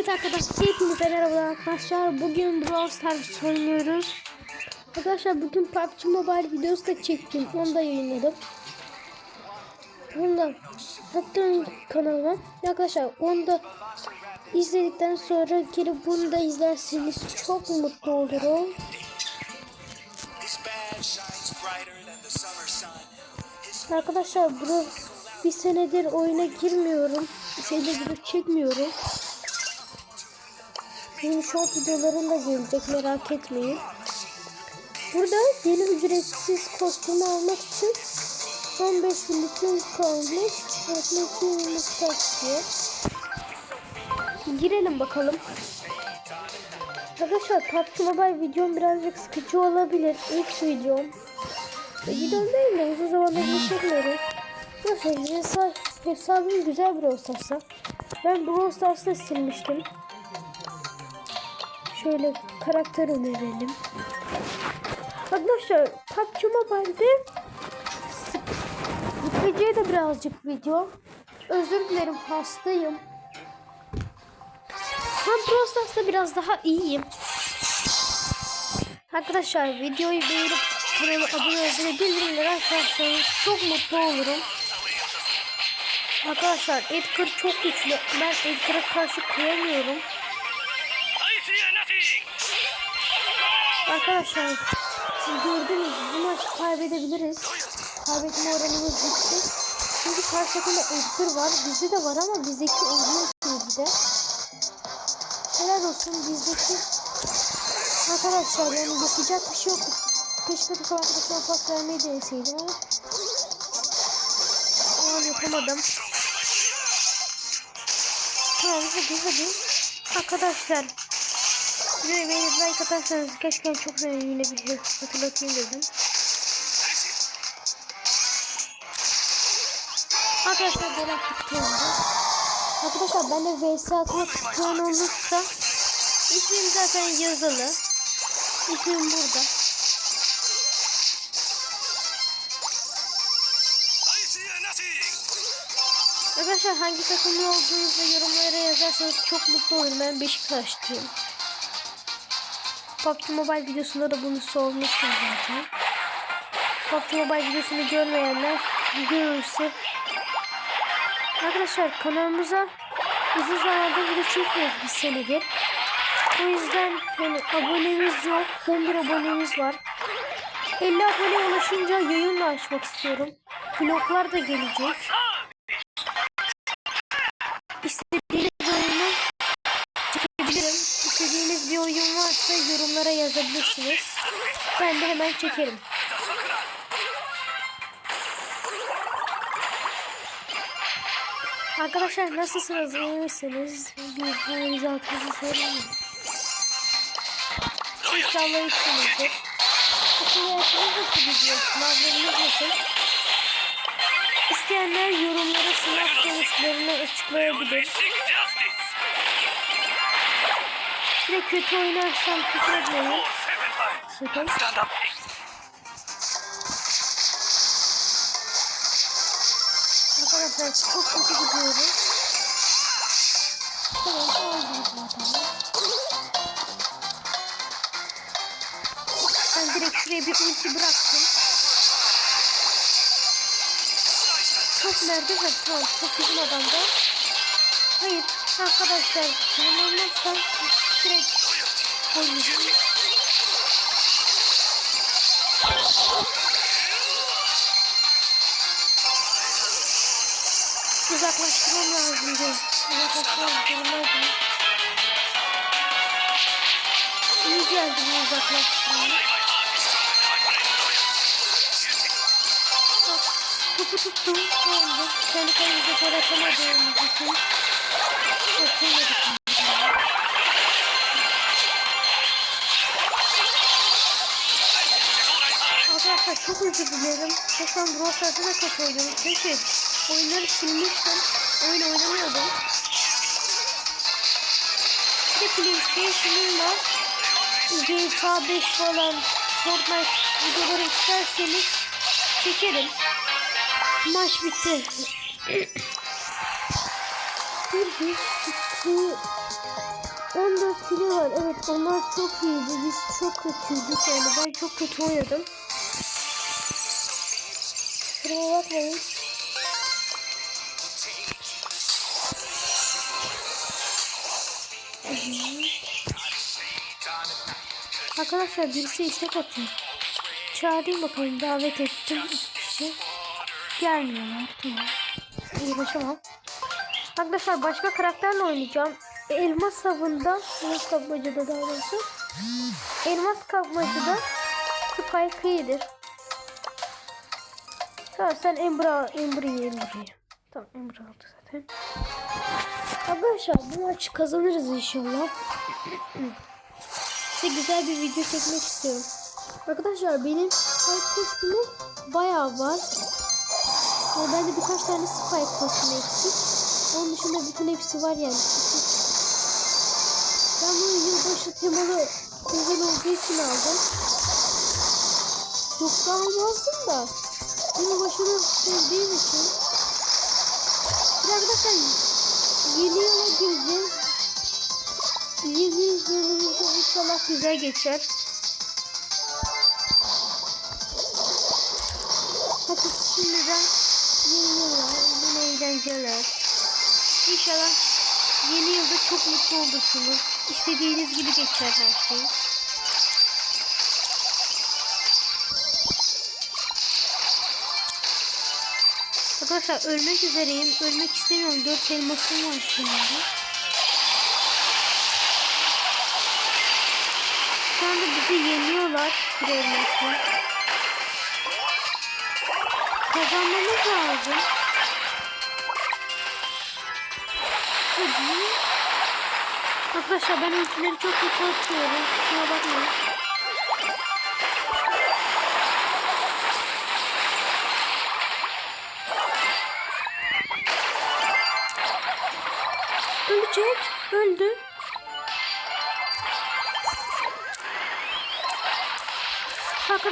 Evet arkadaşlar hepinize merhabalar arkadaşlar. Bugün Brawl Stars oynuyoruz. Arkadaşlar bugün PUBG Mobile videosu da çektim. Onu da yayınladım. Onu da attım kanalıma. Arkadaşlar onu da izledikten sonra gelip bunu da izlerseniz çok mutlu olurum. Arkadaşlar bu bir senedir oyuna girmiyorum. Bir senedir çekmiyorum. Yeni short videolarım da gelecek merak etmeyin. Burada yeni ücretsiz kostümü almak için 15 binlik kalmış. Yaklaşık yumruk taşıyor. Girelim bakalım. Arkadaşlar PUBG Mobile videom birazcık sıkıcı olabilir. İlk videom. Videom değil de uzun zamandır bir çekmiyorum. Nasıl hesabım güzel Brawl Stars'ta. Ben Brawl Stars'ta silmiştim. Şöyle karakter önerelim. Arkadaşlar PUBG Mobile'de Sıkıcıya da birazcık video. Özür dilerim hastayım. Ben Brawl Stars'ta biraz daha iyiyim. Arkadaşlar videoyu beğenip kanalıma abone ve bildirimleri açarsanız çok mutlu olurum. Arkadaşlar Edgar çok güçlü. Ben Edgar'a karşı koyamıyorum. Arkadaşlar siz gördünüz bu maçı kaybedebiliriz. Kaybetme oranımız yüksek. Çünkü karşı takımda Edgar var. Bizde de var ama bizdeki oynuyor bir de. Helal olsun bizdeki Arkadaşlar yani yapacak bir şey yok. Keşke bir arkadaşlar pas vermeyi deneseydim ama o an yapamadım. Tamam hadi hadi. Arkadaşlar Videoyu beğenip like atarsanız keşke çok güzel yine bir şey hatırlatayım dedim. Arkadaşlar ben aktif oldu. Arkadaşlar ben de vs atmak isteyen olursa ismim zaten yazılı. İsmim burada. Arkadaşlar hangi takımlı olduğunuzu yorumlara yazarsanız çok mutlu olurum. Ben Beşiktaşlıyım. PUBG Mobile videosunda da bunu sormuştum zaten. PUBG Mobile videosunu görmeyenler görürse Arkadaşlar kanalımıza uzun zamandır video çekmiyoruz bir senedir. O yüzden yani abonemiz yok. 11 abonemiz var. 50 abone ulaşınca yayınla açmak istiyorum. Vloglar da gelecek. İstediğiniz yazabilirsiniz. Ben de hemen çekerim. Arkadaşlar nasılsınız? İyi misiniz? Bir halinizi hatırınızı söyleyin. İnşallah iyisinizdir. Okul hayatınız nasıl? Sınavlarınız nasıl? İsteyenler yorumlara sınav sonuçlarını açıklayabilir. Bir de kötü oynarsam küfür etmeyin. Up. Arkadaşlar çok kötü gidiyoruz. Tamam oldu zaten. Ben direkt şuraya bir ulti bıraktım. Çok nerede? Ha, tamam çok bizim adamda. Hayır arkadaşlar ben olmazsam direkt oynayacağım. Uzaklaştırmam lazımdı. Uzaklaştırmam lazım. İyi geldi bu uzaklaştırma. Topu tuttum. Oldu. Kendi kendimize gol atamadığımız için. Atamadık. Arkadaşlar çok özür dilerim. Şu an Brawl Stars'ta da kötü oynuyorum. Çünkü oyunları silmiştim. Oyun oynamıyordum. Bir de PlayStation'ım var. GTA 5 falan Fortnite videoları isterseniz çekerim. Maç bitti. 1, 2, 14 kilo var. Evet onlar çok iyiydi. Biz çok kötüydük yani. Ben çok kötü oynadım. Şuraya bakmayın. Arkadaşlar birisi istek atıyor. Çağırayım bakalım davet ettim iki kişi. Gelmiyorlar tamam. Uğraşamam. Arkadaşlar başka karakterle oynayacağım. Elmas avında, elmas kapmacada daha doğrusu. Elmas kapmacada Spike iyidir. Tamam sen Embra, Embra'yı Embra'yı. Tamam Embra aldı zaten. Arkadaşlar bu maçı kazanırız inşallah. Size güzel bir video çekmek istiyorum. Arkadaşlar benim Spike bayağı var. Ve bende birkaç tane Spike kostümü eksik. Onun dışında bütün hepsi var yani. Ben bunu yılbaşı temalı özel olduğu için aldım. Yoksa almazdım da. Yılbaşını sevdiğim için. Bir arkadaşlar yeni yıla gireceğiz. Yeni yılımızda inşallah güzel geçer. Hadi şimdiden yeni yıla, yeni eğlenceler. İnşallah yeni yılda çok mutlu olursunuz. İstediğiniz gibi geçer her şey. Arkadaşlar ölmek üzereyim. Ölmek istemiyorum. Dört elmasım var şimdi. Şu anda bizi yeniyorlar. Bir. Kazanmamız lazım. Hadi. Arkadaşlar ben ultileri çok kötü atıyorum. Kusura bakmayın.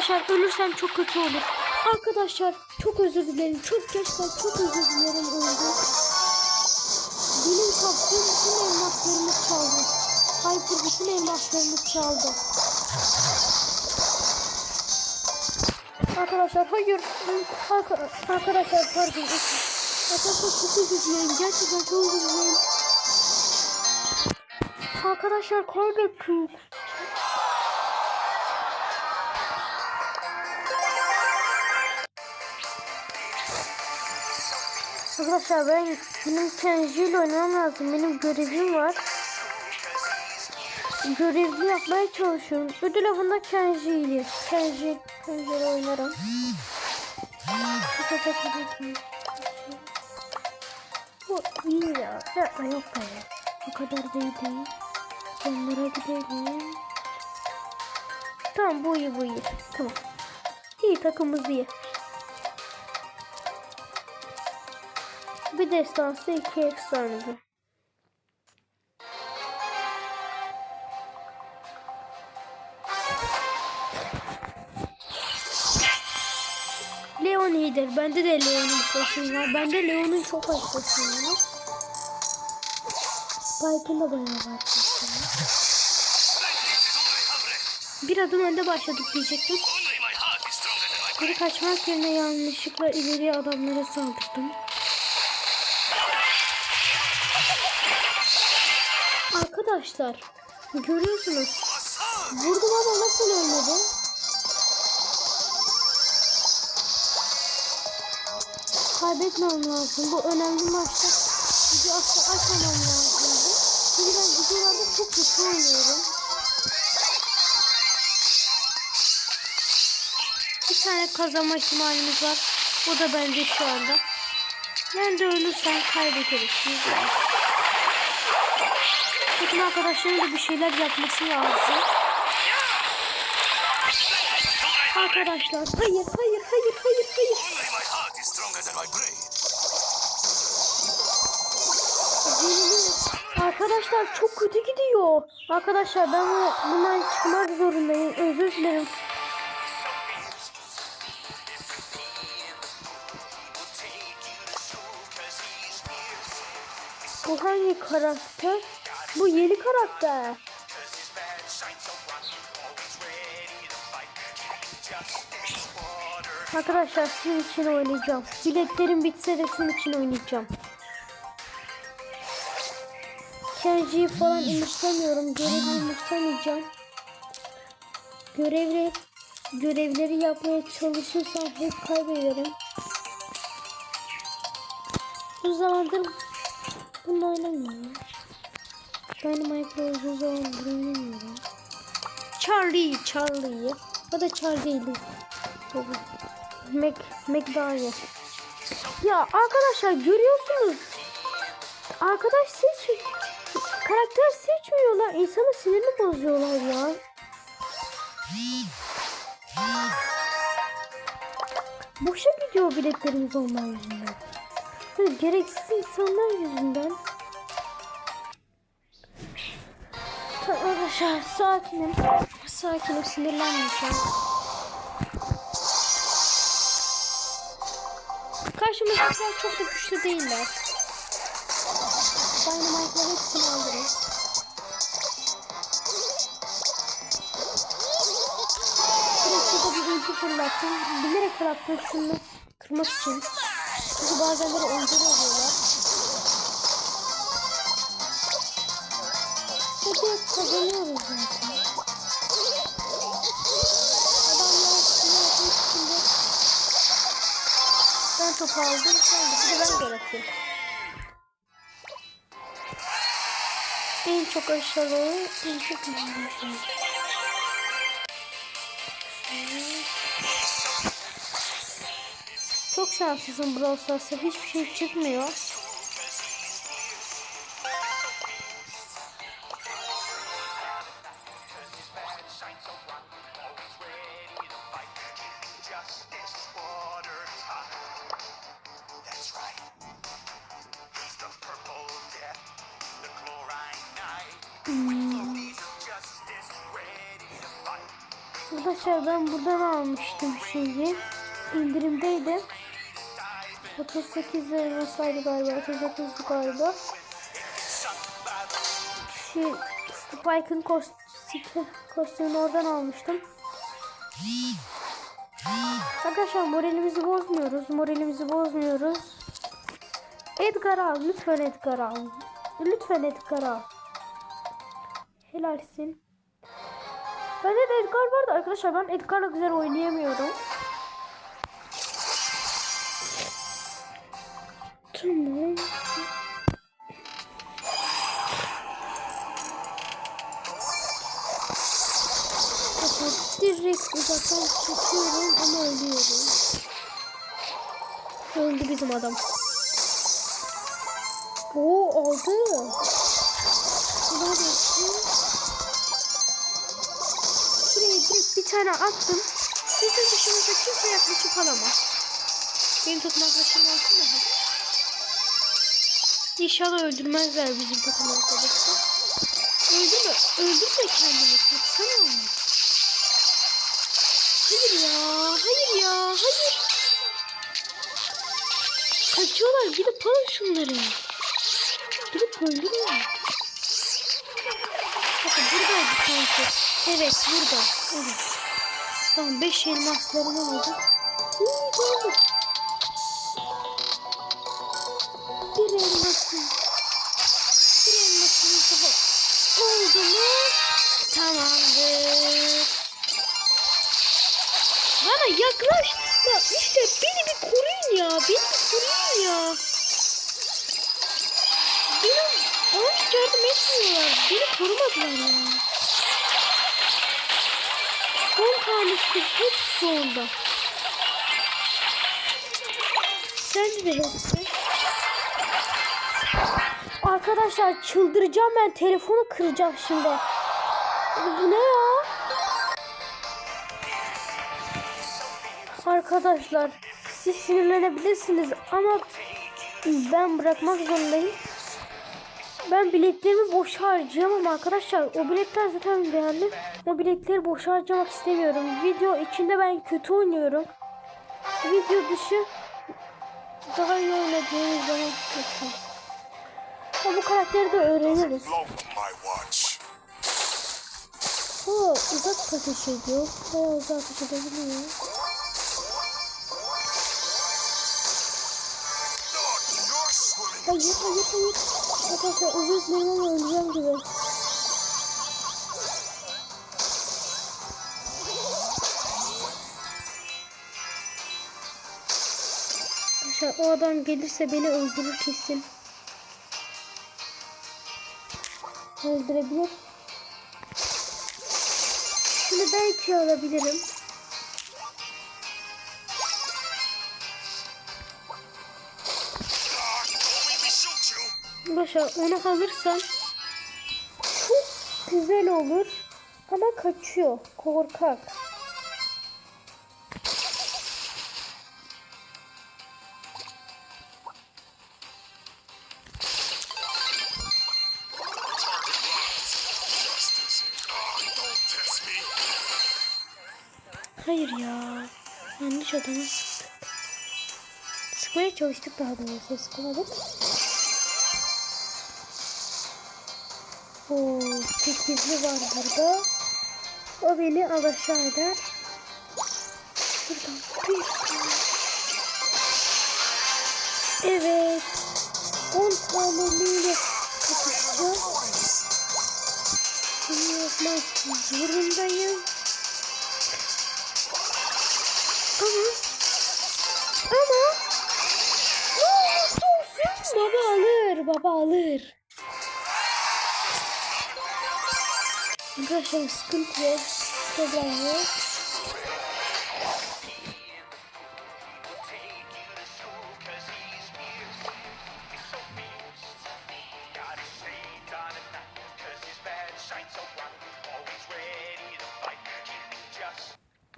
Arkadaşlar ölürsem çok kötü olur. Arkadaşlar çok özür dilerim. Çok gerçekten çok özür dilerim öldü. Benim kaptığım bütün elmaslarımı çaldı. Hyper bütün elmaslarımı çaldı. Arkadaşlar hayır. Arka- arkadaşlar pardon. Arkadaşlar çok özür dilerim. Gerçekten çok özür dilerim. Arkadaşlar kaybettik. Arkadaşlar ben benim Kenji ile oynamam lazım. Benim görevim var. Görevli yapmaya çalışıyorum. Ödül avında. Kenji, Kenji ile oynarım. Bu iyi ya. Yapma yok be. Bu kadar da iyi değil. Sonlara gidelim. Tamam bu iyi bu iyi. Tamam. İyi takımımız iyi. Bir destansı iki efsanevi. Leon iyidir. Bende de Leon'un koşun var. Bende Leon'un çok az koşun var. Spike'ın da bayağı var. Bir adım önde başladık diyecektim. Geri kaçmak yerine yanlışlıkla ileriye adamlara saldırdım. Arkadaşlar görüyorsunuz. Vurdum ama nasıl ölmedi? Kaybetmem lazım. Bu önemli maçta gücü asla açmamam lazım. Çünkü ben videolarda çok kötü oynuyorum. Bir tane kazanma ihtimalimiz var. O da bence şu anda. Ben de ölürsem kaybederiz. Takım arkadaşların da bir şeyler yapması lazım. Arkadaşlar hayır hayır hayır hayır hayır. Arkadaşlar çok kötü gidiyor. Arkadaşlar ben bu- bundan çıkmak zorundayım. Özür dilerim. Bu hangi karakter? Bu yeni karakter. Arkadaşlar sizin için oynayacağım. Biletlerim bitse de sizin için oynayacağım. Kenji'yi falan umursamıyorum. Görevi umursamayacağım. Görevli, görevleri yapmaya çalışırsam hep kaybederim. Bu zamandır bunu oynamıyorum. Uzun zamandır oynamıyorum. Charlie, Charlie. O da Charlie'ydi. Mac, Mac daha iyi. Ya arkadaşlar görüyorsunuz. Arkadaş seç karakter seçmiyorlar. İnsanın sinirini bozuyorlar ya. Boşa gidiyor biletlerimiz onlar yüzünden. Böyle gereksiz insanlar yüzünden. Arkadaşlar sakinim. Sakinim sinirlenmeyeceğim. Karşımızdakiler çok da güçlü değiller. Dynamite'la hepsini. Direkt şurada bir ulti fırlattım. Bilerek fırlattım şunu kırmak için. Çünkü bazenleri önceli kazanıyoruz zaten. Adamlar için de ben topu aldım. Şimdi ben gol atayım. En çok aşağı en çok aşağı. Çok şanslısın Brawl Stars'ta hiçbir şey çıkmıyor. Arkadaşlar ben buradan almıştım şeyi. İndirimdeydi. 38 lirasaydı galiba. 39 galiba. Şey, Spike'ın kostümü, kostümünü oradan almıştım. Arkadaşlar moralimizi bozmuyoruz. Moralimizi bozmuyoruz. Edgar al. Lütfen Edgar al. Lütfen Edgar al. Helalsin. Bende de Edgar vardı arkadaşlar. Ben Edgar'la güzel oynayamıyorum. Tamam. Direkt uzaktan çekiyorum ama ölüyorum. Öldü bizim adam. Oo aldı. Tane attım. Bizim dışımızda kimse yaklaşıp alamaz. Benim takım arkadaşlarım olsun da. İnşallah öldürmezler bizim takım arkadaşlar. Öldürme, öldürme kendini. Kaçsana. Hayır ya, hayır ya, hayır. Kaçıyorlar, gidip alın şunları. Gidip öldürün. Bakın buradaydı sanki. Evet burada. Evet. Tamam 5 elmaslarını aldım. Doğru. Bir elmasım. Bir elmasımız daha oldu mu? Tamamdır. Bana yaklaş. Ya işte beni bir koruyun ya. Beni bir koruyun ya. Benim bana hiç yardım etmiyorlar. Beni korumadılar ya. 10 tanesi hepsi onda. Sen de hepsi. Arkadaşlar çıldıracağım ben. Telefonu kıracağım şimdi. Bu ne ya? Arkadaşlar siz sinirlenebilirsiniz ama ben bırakmak zorundayım. Ben biletlerimi boş harcayamam arkadaşlar. O biletler zaten değerli. O biletleri boş harcamak istemiyorum. Video içinde ben kötü oynuyorum. Video dışı daha iyi oynadığım zaman kötü. Ha, bu karakteri de öğreniriz. O uzak ateş ediyor. Bayağı uzak ateş edebiliyor. Hayır hayır hayır. Arkadaşlar özür dilerim öleceğim gibi. Arkadaşlar o adam gelirse beni öldürür kesin. Öldürebilir. Şunu belki alabilirim. Başa onu alırsam çok güzel olur ama kaçıyor korkak. Hayır ya. Yanlış adamı sıktık. Sıkmaya çalıştık daha doğrusu sıkamadık. Oo, sekizli var burada. O beni alaşağı eder. Tane. Evet. 10 taneliyle kapışacağım. Bunu yapmak zorundayım. Ama ama ne olursa olsun baba alır baba alır. Arkadaşlar sıkıntı yok. Problem yok.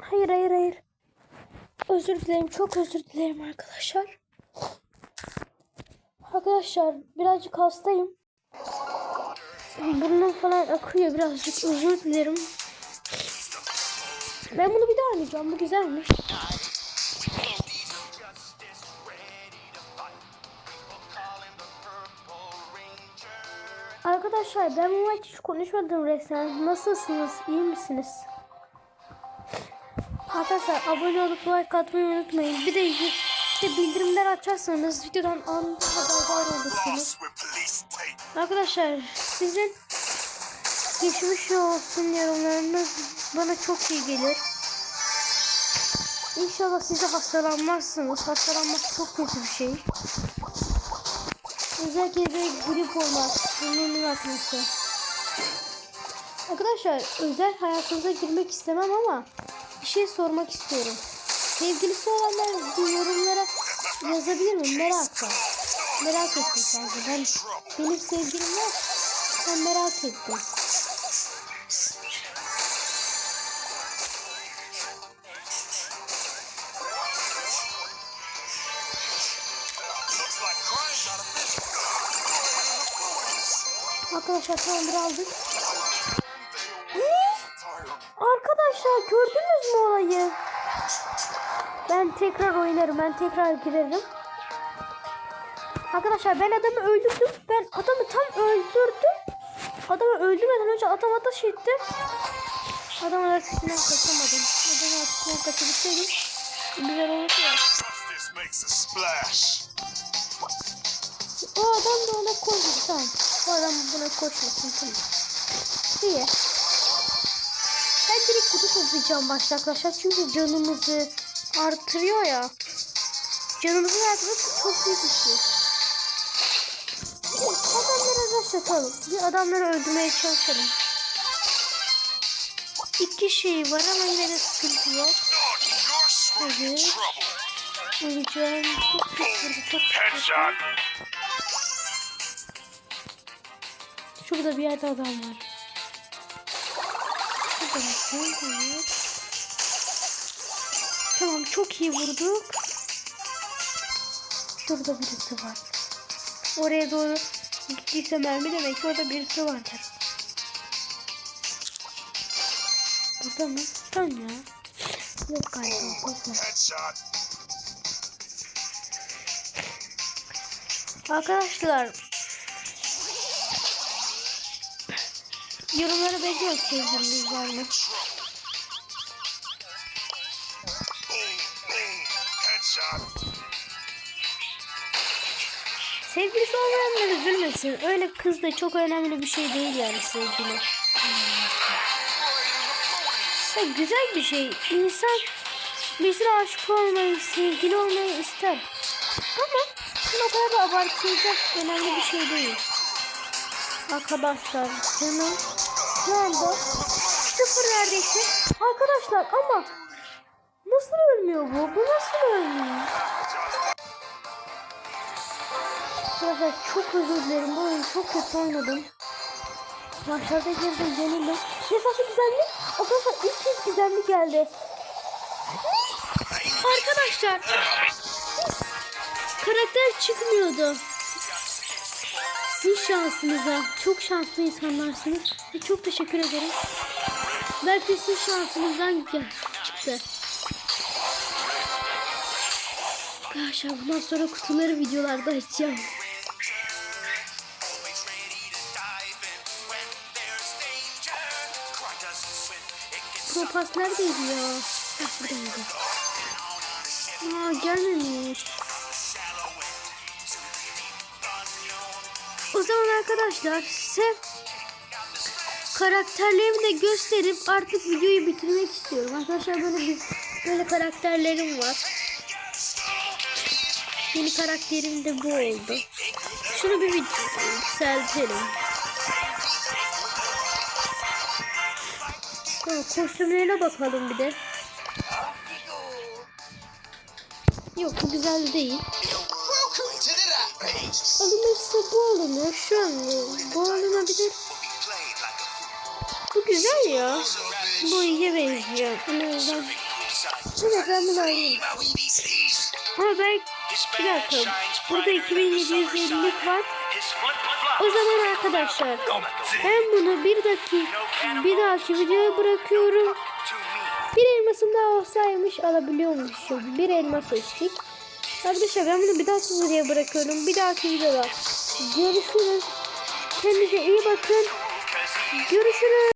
Hayır hayır hayır. Özür dilerim çok özür dilerim arkadaşlar. Arkadaşlar birazcık hastayım. Burnum falan akıyor birazcık özür dilerim. Ben bunu bir daha oynayacağım. Bu güzelmiş. Arkadaşlar ben bu maç hiç konuşmadım resmen. Nasılsınız? İyi misiniz? Arkadaşlar abone olup like atmayı unutmayın. Bir de işte bildirimler açarsanız videodan anında haberdar olursunuz. Arkadaşlar sizin geçmiş olsun yorumlarınız bana çok iyi gelir. İnşallah siz de hastalanmazsınız. Hastalanmak çok kötü bir şey. Özellikle de grip olmak, burnunun akması. Arkadaşlar özel hayatınıza girmek istemem ama bir şey sormak istiyorum. Sevgilisi olanlar bu yorumlara yazabilir mi? Merakla. Merak ettim sadece. Ben, benim sevgilim var. Ben merak ettim. Arkadaşlar tamam bir aldık. Ne? Arkadaşlar gördünüz mü olayı? Ben tekrar oynarım. Ben tekrar girerim. Arkadaşlar ben adamı öldürdüm. Ben adamı tam öldürdüm. Adamı öldürmeden önce adam ateş etti. Adamın ateşinden kaçamadım. Adamın ateşinden kaçabilseydim güzel olurdu ya. O adam da ona koştu tamam. O adam buna koşmasın tamam. İyi. Ben direkt kutu toplayacağım başta. Çünkü canımızı artırıyor ya. Canımızı artırması çok büyük bir şey. Başlatalım. Bir adamları öldürmeye çalışalım. İki şey var ama yine de sıkıntı yok. Trouble. Öleceğim. Çok pis vurdu. Çok pis vurdu. Şurada bir yerde adam var. Şurada? Evet. Tamam çok iyi vurduk. Şurada birisi var. Oraya doğru Gittiyse mermi demek ki orada birisi vardır. Burada mı? Tam ya. Yok galiba. Headshot. Arkadaşlar yorumları bekliyoruz sevgili izleyenler. Sevgilisi olmayanlar üzülmesin. Öyle kız da çok önemli bir şey değil yani sevgili. Ya güzel bir şey. İnsan birisine aşık olmayı, sevgili olmayı ister. Ama bu o kadar da abartılacak önemli bir şey değil. Arkadaşlar canım şu anda sıfır neredeyse. Arkadaşlar ama nasıl ölmüyor bu? Bu nasıl ölmüyor? Arkadaşlar çok özür dilerim. Bu oyunu çok kötü oynadım. Maçlarda girdim yenildim. Nefası gizemli. Arkadaşlar ilk kez gizemli geldi. Arkadaşlar. Karakter çıkmıyordu. Sizin şansınıza. Çok şanslı insanlarsınız. Ve çok teşekkür ederim. Belki sizin şansınızdan çıktı. Arkadaşlar bundan sonra kutuları videolarda açacağım. Pro pas neredeydi ya? Ah buradaydı. Aa gelmemiş. O zaman arkadaşlar size karakterlerimi de gösterip artık videoyu bitirmek istiyorum. Arkadaşlar böyle bir böyle karakterlerim var. Yeni karakterim de bu oldu. Şunu bir video yükseltelim. Ha, kostümlerine bakalım bir de. Yok bu güzel değil. Alınırsa bu alınır. Şu an bu alınabilir. Bu güzel ya. Bu iyiye benziyor. En azından. Evet ben bunu alayım. Ama ben bir dakika. Burada 2750'lik var. O zaman arkadaşlar ben bunu bir dakika bir dahaki videoya bırakıyorum. Bir elmasım daha olsaymış alabiliyormuşum. Bir elmas eksik. Arkadaşlar ben bunu bir dahaki videoya bırakıyorum. Bir dahaki videoda görüşürüz. Kendinize iyi bakın. Görüşürüz.